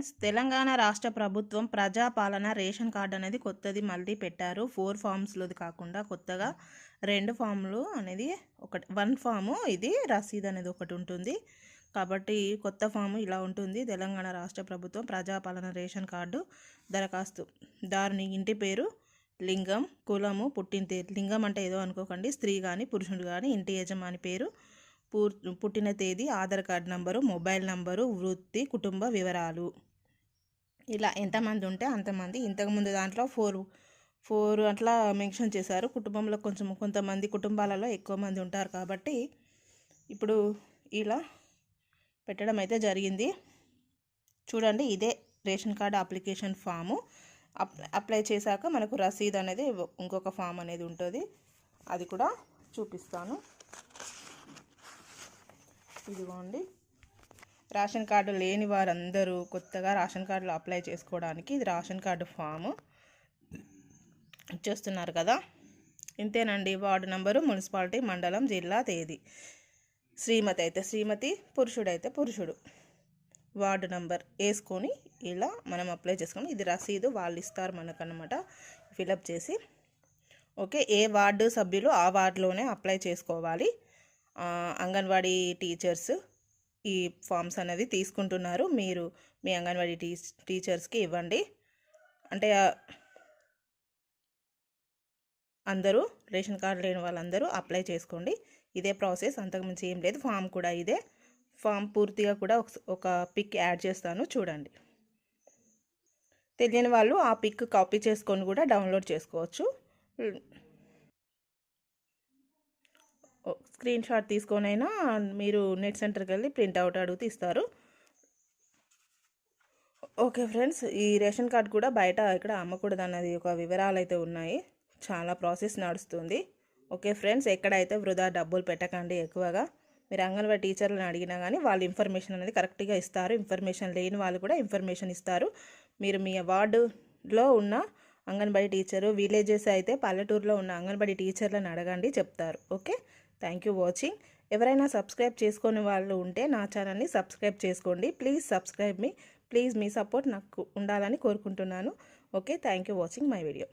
Friends Telangana రాష్ట్ర ప్రభుత్వం ప్రజాపాలన ration card అనేది కొత్తది మళ్ళీ పెట్టారు. ఫోర్ ఫామ్స్లోది కాకుండా కొత్తగా రెండు ఫామ్లు అనేది ఒకటి వన్ ఫాము ఇది రసీద్ అనేది ఒకటి ఉంటుంది. కాబట్టి కొత్త ఫాము ఇలా ఉంటుంది. తెలంగాణ రాష్ట్ర ప్రభుత్వం ప్రజాపాలన రేషన్ కార్డు దరఖాస్తు. దారిని ఇంటి పేరు లింగం కులము పుట్టిన తేదీ లింగం అంటే ఏదో అనుకోకండి. స్త్రీ కానీ పురుషుడు కానీ ఇంటి యజమాని పేరు పూర్ పుట్టిన తేదీ Aadhaar card number mobile number వృత్తి కుటుంబ వివరాలు. ఇలా ఎంతమంది ఉంటే అంతమంది ఇంతకుముందు దాంట్లో ఫోర్ ఫోర్ అట్లా మెన్షన్ చేశారు. కుటుంబంలో కొంచెం కొంతమంది కుటుంబాలలో ఎక్కువ మంది ఉంటారు కాబట్టి ఇప్పుడు ఇలా పెట్టడం అయితే జరిగింది. చూడండి ఇదే ration card application form. Apply చేశాక మనకు రసీదు అనేది ఇంకొక ఫామ్ అనేది ఉంటుంది. అది కూడా చూపిస్తాను. ఇదిగోండి. రేషన్ కార్డు లేని వారందరూ కొత్తగా రేషన్ కార్డులు అప్లై చేసుకోవడానికి ఇది రేషన్ కార్డు ఫాము చూస్తున్నారు కదా. ఇంతేనండి. వార్డు నంబరు మున్సిపాలిటీ మండలం జిల్లా తేదీ. శ్రీమతి అయితే శ్రీమతి పురుషుడైతే పురుషుడు. వార్డు నంబర్ వేసుకొని ఇలా మనం అప్లై చేసుకొని ఇది రసీదు వాళ్ళు ఇస్తారు మనకన్నమాట. ఫిలప్ చేసి. ఓకే. ఏ వార్డు సభ్యులు ఆ వార్డులోనే అప్లై చేసుకోవాలి. అంగన్వాడీ టీచర్స్ ఈ ఫామ్స్ అనేది తీసుకుంటున్నారు. మీరు మీ అంగన్వాడీ టీ టీచర్స్కి ఇవ్వండి. అంటే అందరూ రేషన్ కార్డు లేని వాళ్ళందరూ అప్లై చేసుకోండి. ఇదే ప్రాసెస్. అంతకుమించి ఏం లేదు. ఫామ్ కూడా ఇదే. ఫామ్ పూర్తిగా కూడా ఒక పిక్ యాడ్ చేస్తాను. చూడండి. తెలియని వాళ్ళు ఆ పిక్ కాపీ చేసుకొని కూడా డౌన్లోడ్ చేసుకోవచ్చు. స్క్రీన్ షాట్ తీసుకొనైనా మీరు నెట్ సెంటర్కి వెళ్ళి ప్రింట్అవుట్ అడిగితే ఇస్తారు. ఓకే ఫ్రెండ్స్ ఈ రేషన్ కార్డ్ కూడా బయట ఇక్కడ అమ్మకూడదు అన్నది ఒక వివరాలు అయితే ఉన్నాయి. చాలా ప్రాసెస్ నడుస్తుంది. ఓకే ఫ్రెండ్స్ ఎక్కడైతే వృధా డబ్బులు పెట్టకండి ఎక్కువగా. మీరు అంగన్వాడీ టీచర్లను అడిగినా కానీ వాళ్ళు ఇన్ఫర్మేషన్ అనేది కరెక్ట్గా ఇస్తారు. ఇన్ఫర్మేషన్ లేని వాళ్ళు కూడా ఇన్ఫర్మేషన్ ఇస్తారు. మీరు మీ వార్డులో ఉన్న అంగన్వాడీ టీచరు విలేజెస్ అయితే పల్లెటూరులో ఉన్న అంగన్వాడీ టీచర్లను అడగండి చెప్తారు. ఓకే? థ్యాంక్ యూ వాచింగ్ ఎవరైనా సబ్స్క్రైబ్ చేసుకునే వాళ్ళు ఉంటే నా ఛానల్ని సబ్స్క్రైబ్ చేసుకోండి. ప్లీజ్ సబ్స్క్రైబ్ మీ ప్లీజ్ మీ సపోర్ట్ నాకు ఉండాలని కోరుకుంటున్నాను. Okay thank you watching my video